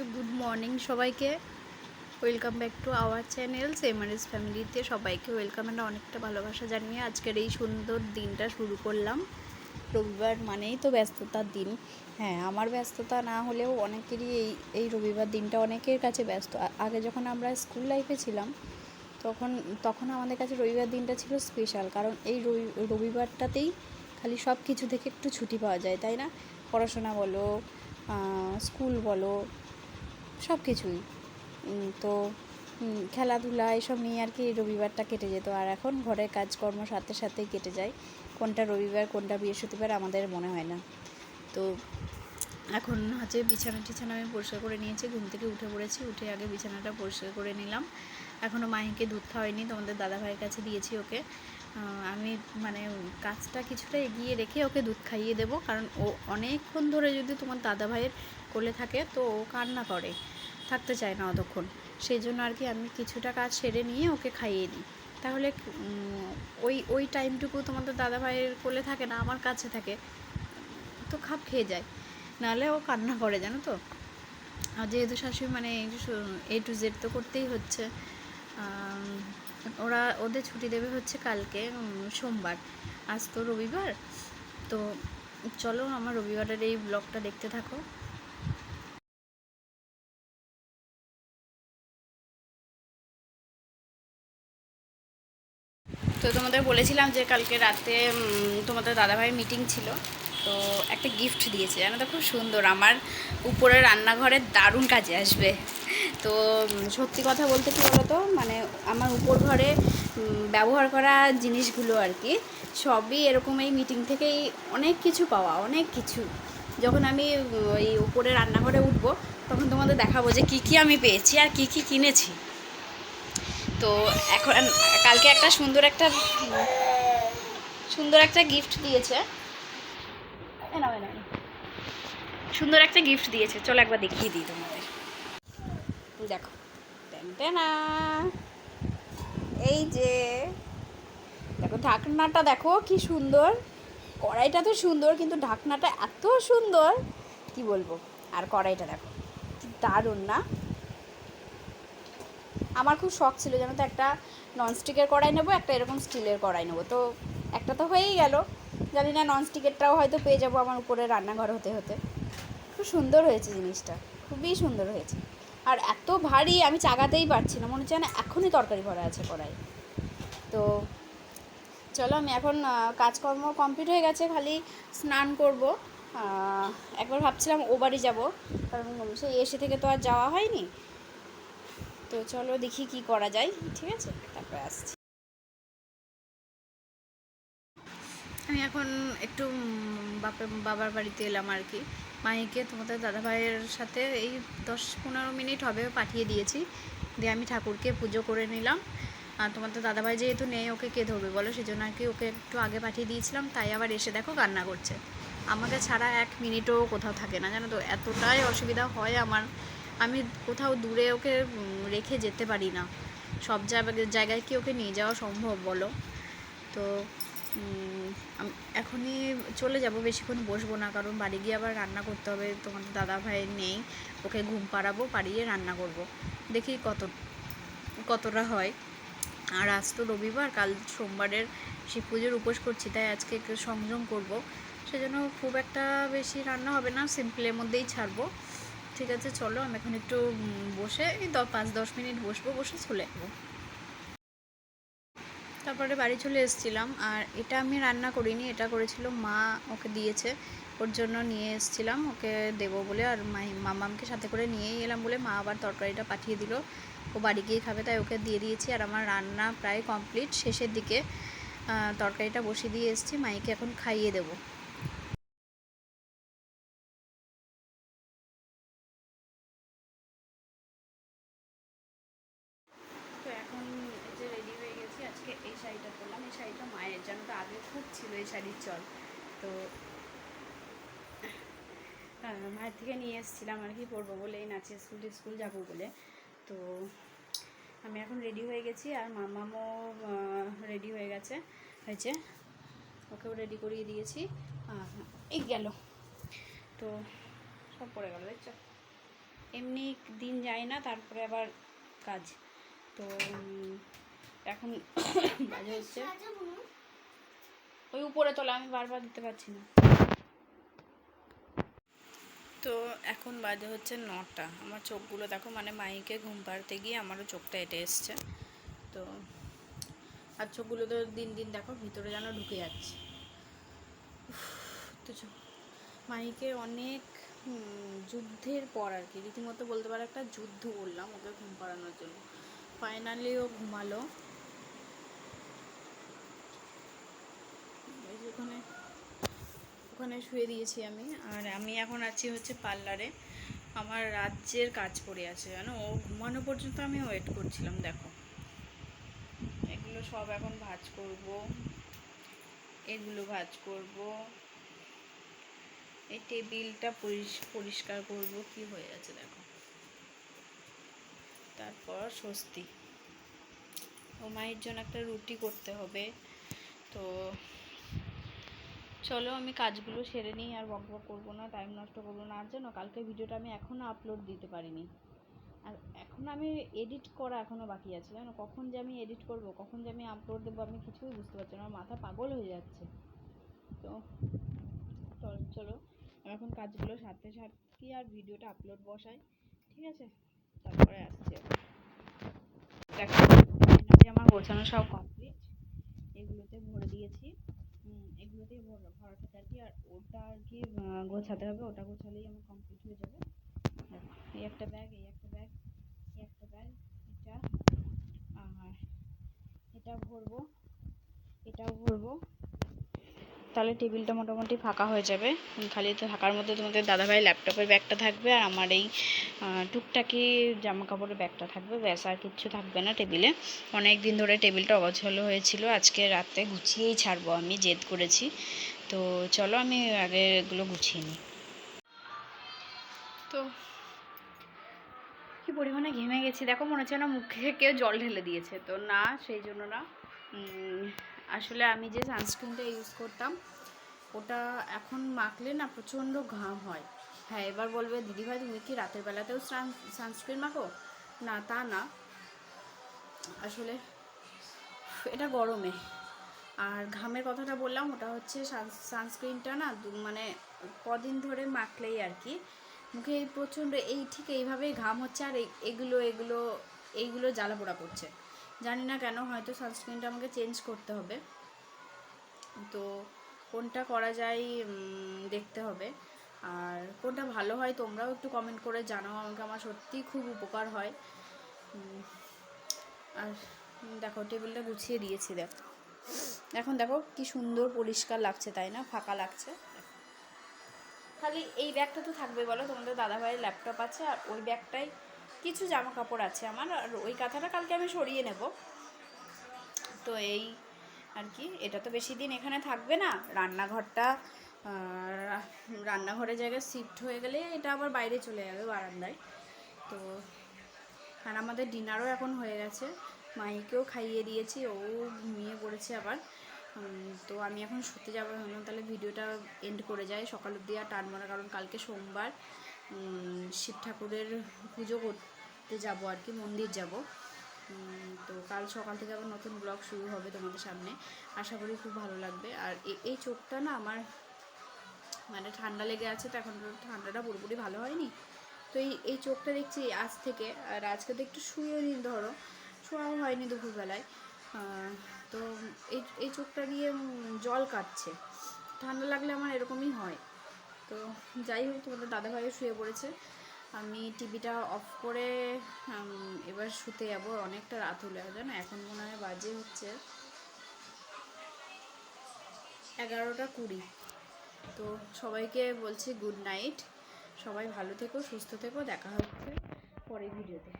তো good morning সবাইকে। Welcome back to our channel সেমারিস ফ্যামিলিতে সবাইকে ওয়েলকাম অ্যান্ড অনেকটা ভালোবাসা জানিয়ে আজকের এই সুন্দর দিনটা শুরু করলাম। রবিবার মানেই তো ব্যস্ততার দিন। হ্যাঁ আমার ব্যস্ততা না হলেও অনেকেরই এই এই রবিবার দিনটা অনেকের কাছে ব্যস্ত। আগে যখন আমরা স্কুল লাইফে ছিলাম, তখন তখন আমাদের কাছে রবিবার দিনটা ছিল স্পেশাল কারণ এই রবি, রবিবারটাতেই খালি সব কিছু থেকে একটু ছুটি পাওয়া যায়, তাই না? পড়াশোনা বলো স্কুল বলো সব কিছুই তো খেলাধুলা, এসব নিয়ে আর কি রবিবারটা কেটে যেত। আর এখন ঘরের কাজকর্ম সাথে সাথেই কেটে যায়। কোনটা রবিবার, কোনটা বৃহস্পতিবার আমাদের মনে হয় না। তো, এখন হচ্ছে বিছানা টিছানা আমি পরিষ্কার করে নিয়েছি। ঘুম থেকে উঠে পড়েছি। উঠে আগে বিছানাটা পরিষ্কার করে নিলাম। এখনও মাহিকে দুধ খাওয়াইনি, তোমাদের দাদাভাইয়ের কাছে দিয়েছি ওকে। আমি মানে কাজটা কিছুটা এগিয়ে রেখে ওকে দুধ খাইয়ে দেবো, কারণ ও অনেকক্ষণ ধরে যদি তোমার দাদা ভাইয়ের কোলে থাকে তো ও কান্না করে, থাকতে চায় না অতক্ষণ। সেই জন্য আর কি আমি কিছুটা কাজ সেরে নিয়ে ওকে খাইয়ে দিই। তাহলে ওই ওই টাইমটুকু তোমাদের দাদা ভাইয়ের কোলে থাকে না, আমার কাছে থাকে, তো খাপ খেয়ে যায়। নাহলে ও কান্না করে, জানো তো? আর যেহেতু শাশুড়ি মানে এ টু জেড তো করতেই হচ্ছে ওরা ওদের ছুটি দেবে হচ্ছে কালকে সোমবার। আজ তো রবিবার, তো চলো আমার রবিবারের এই ব্লগটা দেখতে থাকো। তো তোমাদের বলেছিলাম যে কালকে রাতে তোমাদের দাদাভাইয়ের মিটিং ছিল, তো একটা গিফট দিয়েছে। জানো তো খুব সুন্দর, আমার উপরে রান্নাঘরে দারুণ কাজে আসবে। তো সত্যি কথা বলতে কী বলতো? মানে আমার উপর ঘরে ব্যবহার করা জিনিসগুলো আর কি, সবই এরকম এই মিটিং থেকেই অনেক কিছু পাওয়া, অনেক কিছু। যখন আমি ওই উপরে রান্নাঘরে উঠবো, তখন তোমাদের দেখাবো যে কী কী আমি পেয়েছি আর কী কী কিনেছি। তো এখন, কালকে একটা সুন্দর একটা সুন্দর একটা গিফট দিয়েছে। সুন্দর একটা গিফট দিয়েছে। চলো একবার দেখিয়ে দিই তোমাদের। দেখো। এই যে, দেখো ঢাকনাটা দেখো কি সুন্দর। কড়াইটা তো সুন্দর, কিন্তু ঢাকনাটা এত সুন্দর, কি বলব? আর কড়াইটা দেখো দারুণ না? আমার খুব শখ ছিল যেন তো একটা ননস্টিকের কড়াই নেব, একটা এরকম স্টিলের কড়াই নেব। তো একটা তো হয়েই গেল। জানি না ননস্টিকেরটাও হয়তো পেয়ে যাব আমার উপরে রান্নাঘর হতে হতে। খুব সুন্দর হয়েছে জিনিসটা, খুবই সুন্দর হয়েছে। আর এত ভারী আমি চাগাতেই পারছি না। মনে হচ্ছে না এখনই তরকারি ভরা আছে কড়াই তো চলো আমি এখন কাজকর্ম কমপ্লিট হয়ে গেছে, খালি স্নান করব। একবার ভাবছিলাম ও বাড়ি যাব, কারণ সে এসে থেকে তো আর যাওয়া হয়নি। তো চলো দেখি কি করা যায়, ঠিক আছে? তারপরে আসছি। আমি এখন একটু বাপের বাবার বাড়িতে এলাম আর কি। মাইকে তোমাদের দাদাভাইয়ের সাথে এই দশ পনেরো মিনিট হবে পাঠিয়ে দিয়েছি। দিয়ে আমি ঠাকুরকে পুজো করে নিলাম। আর তোমাদের দাদাভাই যেহেতু নেই, ওকে কে ধরবে বলো? সেই জন্য আর কি ওকে একটু আগে পাঠিয়ে দিয়েছিলাম, তাই আবার এসে দেখো কান্না করছে। আমাকে ছাড়া এক মিনিটও কোথাও থাকে না, জানো তো? এতটাই অসুবিধা হয় আমার। আমি কোথাও দূরে ওকে রেখে যেতে পারি না। সব জায়গায় কি ওকে নিয়ে যাওয়া সম্ভব বলো? তো এখনই চলে যাব, বেশিক্ষণ বসবো না, কারণ বাড়ি গিয়ে আবার রান্না করতে হবে। তোমাদের দাদা ভাই নেই, ওকে ঘুম পাড়াবো, পাড়িয়ে রান্না করব। দেখি কত, কতটা হয়। আর আজ তো রবিবার, কাল সোমবারের শিব পুজোর উপোস করছি, তাই আজকে একটু সংযম করব। সেজন্য খুব একটা বেশি রান্না হবে না, সিম্পলের মধ্যেই ছাড়বো। ঠিক আছে, চলো, আমি এখন একটু বসে এই পাঁচ দশ মিনিট বসবো, বসে চলে যাব তারপরে বাড়ি চলে এসেছিলাম আর এটা আমি রান্না করিনি, এটা করেছিল মা, ওকে দিয়েছে। ওর জন্য নিয়ে এসেছিলাম, ওকে দেবো বলে আর মামামকে সাথে করে নিয়েই এলাম বলে মা আবার তরকারিটা পাঠিয়ে দিল। ও বাড়ি গিয়ে খাবে, তাই ওকে দিয়ে দিয়েছি আর আমার রান্না প্রায় কমপ্লিট। শেষের দিকে তরকারিটা বসিয়ে দিয়ে এসেছি, মাইকে এখন খাইয়ে দেবো তো এখন এই যে রেডি হয়ে গেছি আজকে এই শাড়িটা পরলাম। এই শাড়িটা মায়ের জানো তো আগে খুব ছিল এই শাড়ির চল। তো মায়ের থেকে নিয়ে এসেছিলাম আর কি পরবো বলে, এই নাচের স্কুল স্কুল যাব বলে। তো আমি এখন রেডি হয়ে গেছি আর মামামও রেডি হয়ে গেছে, হয়েছে। ওকেও রেডি করিয়ে দিয়েছি। এই গেল। তো সব পড়ে গেল, দেখছ? এমনি দিন যায় না, তারপরে আবার কাজ। তো এখন বাজে হচ্ছে। ওই উপরে তোলা আমি বারবার দিতে পারছি না। তো এখন বাজে হচ্ছে নটা। আমার চোখগুলো দেখো মানে মাইকে ঘুম পাড়তে গিয়ে আমারও চোখটা এটে এসছে। তো আর চোখগুলো তো দিন দিন দেখো ভিতরে যেন ঢুকে যাচ্ছে। উফ, তো চো- মাইকে অনেক যুদ্ধের পর আর কি। রীতিমতো বলতে পারো একটা যুদ্ধ করলাম ওকে ঘুম পাড়ানোর জন্য। ফাইনালি ও ঘুমালো এই যে ওখানে ওখানে শুয়ে দিয়েছি আমি। আর আমি এখন আছি হচ্ছে পার্লারে। আমার রাজ্যের কাজ পড়ে আছে, জানো? ও ঘুমানো পর্যন্ত আমি ওয়েট করছিলাম, দেখো। এগুলো সব এখন ভাজ করব। এগুলো ভাজ করব। এই টেবিলটা পরিষ- পরিষ্কার করব, কি হয়ে আছে দেখো। তারপর স্বস্তি। ও মায়ের জন্য একটা রুটি করতে হবে। তো চলো আমি কাজগুলো সেরে নিই আর বক বক করব না টাইম নষ্ট করব না, আর জানো কালকে ভিডিওটা আমি এখনও আপলোড দিতে পারিনি। আর এখন আমি এডিট করা এখনও বাকি আছে, জানো? কখন যে আমি এডিট করব, কখন যে আমি আপলোড দেবো, আমি কিছুই বুঝতে পারছি না, আমার মাথা পাগল হয়ে যাচ্ছে। তো, চলো আমি এখন কাজগুলো সারতে সারতে আর ভিডিওটা আপলোড বসাই, ঠিক আছে? তারপরে আসছি। দেখো আমার গোছানো সব কমপ্লিট এগুলোতে ভরে দিয়েছি। এগুলোতেই ভরা ভরাতে আর কি আর ওটা আর কি গোছাতে হবে, ওটা গোছালেই আমার কমপ্লিট হয়ে যাবে। এই একটা ব্যাগ এই একটা ব্যাগ এই একটা ব্যাগ এটা, আর এটা ভরবো, এটাও ভরবো। তাহলে টেবিলটা মোটামুটি ফাঁকা হয়ে যাবে। খালি তো থাকার মধ্যে তোমাদের দাদাভাই ল্যাপটপের ব্যাগটা থাকবে আর আমার এই টুকটাকি জামা কাপড়ের ব্যাগটা থাকবে। ব্যাস, আর কিচ্ছু থাকবে না টেবিলে। অনেক দিন ধরে টেবিলটা অগোছালো হয়েছিল। আজকে রাতে গুছিয়েই ছাড়বো আমি, জেদ করেছি। তো চলো আমি আগে এগুলো গুছিয়ে নিই। তো কি পরিমাণে ঘেমে গেছি। দেখো মনে হচ্ছে না মুখে কেউ জল ঢেলে দিয়েছে। তো না, সেই জন্য না আসলে আমি যে সানস্ক্রিনটা ইউজ করতাম, ওটা এখন মাখলে না প্রচণ্ড ঘাম হয়। হ্যাঁ এবার বলবে দিদিভাই তুমি কি রাতের বেলাতেও সানস্ক্রিন মাখো? না, তা না। আসলে এটা গরমে। আর ঘামের কথাটা বললাম, ওটা হচ্ছে সানস্ক্রিনটা না মানে কদিন ধরে মাখলেই আর কি। মুখে এই প্রচণ্ড, এই ঠিক এইভাবেই ঘাম হচ্ছে আর এগুলো এগুলো, এইগুলো জ্বালা পোড়া করছে। জানি না কেন, হয়তো সানস্ক্রিনটা আমাকে চেঞ্জ করতে হবে। তো কোনটা করা যায় দেখতে হবে। আর কোনটা ভালো হয় তোমরাও একটু কমেন্ট করে জানাও, আমাকে আমার সত্যিই খুব উপকার হয়। আর দেখো টেবিলটা গুছিয়ে দিয়েছি, দেখো। এখন দেখো কি সুন্দর পরিষ্কার লাগছে, তাই না? ফাঁকা লাগছে। খালি এই ব্যাগটা তো থাকবে, বলো। তোমাদের দাদাভাইয়ের ল্যাপটপ আছে, আর ওই ব্যাগটাই কিছু জামা কাপড় আছে আমার, আর ওই কাঁথাটা কালকে আমি সরিয়ে নেব। তো এই আর কি, এটা তো বেশি দিন এখানে থাকবে না। রান্নাঘরটা রান্নাঘরের জায়গায় শিফট হয়ে গেলে এটা আবার বাইরে চলে যাবে বারান্দায়। তো, আর আমাদের ডিনারও এখন হয়ে গেছে। মাইকেও খাইয়ে দিয়েছি, ও ঘুমিয়ে পড়েছে আবার। তো আমি এখন শুতে যাব ভাবলাম তাহলে ভিডিওটা এন্ড করে যাই। সকাল অব্দি আর টানবো না, কারণ কালকে সোমবার শিব ঠাকুরের পুজো করতে যাব আর কি, মন্দির যাব। তো কাল সকাল থেকে আবার নতুন ব্লগ শুরু হবে তোমাদের সামনে। আশা করি খুব ভালো লাগবে। আর এই চোখটা না আমার মানে ঠান্ডা লেগে আছে, তো এখন ঠান্ডাটা পুরোপুরি ভালো হয়নি। তো এই এই চোখটা দেখছি আজ থেকে। আর আজকে তো একটু শুয়ে নিন ধরো, শোয়াও হয়নি দুপুরবেলায়। তো এই এই চোখটা দিয়ে জল কাটছে। ঠান্ডা লাগলে আমার এরকমই হয়। তো যাই হোক, তোমাদের দাদাভাইও শুয়ে পড়েছে। আমি টিভিটা অফ করে এবার শুতে যাব। অনেকটা রাত হলে জানো? এখন মনে হয় বাজে হচ্ছে এগারোটা কুড়ি। তো সবাইকে বলছি গুড নাইট সবাই ভালো থেকো, সুস্থ থেকো। দেখা হচ্ছে পরের ভিডিওতে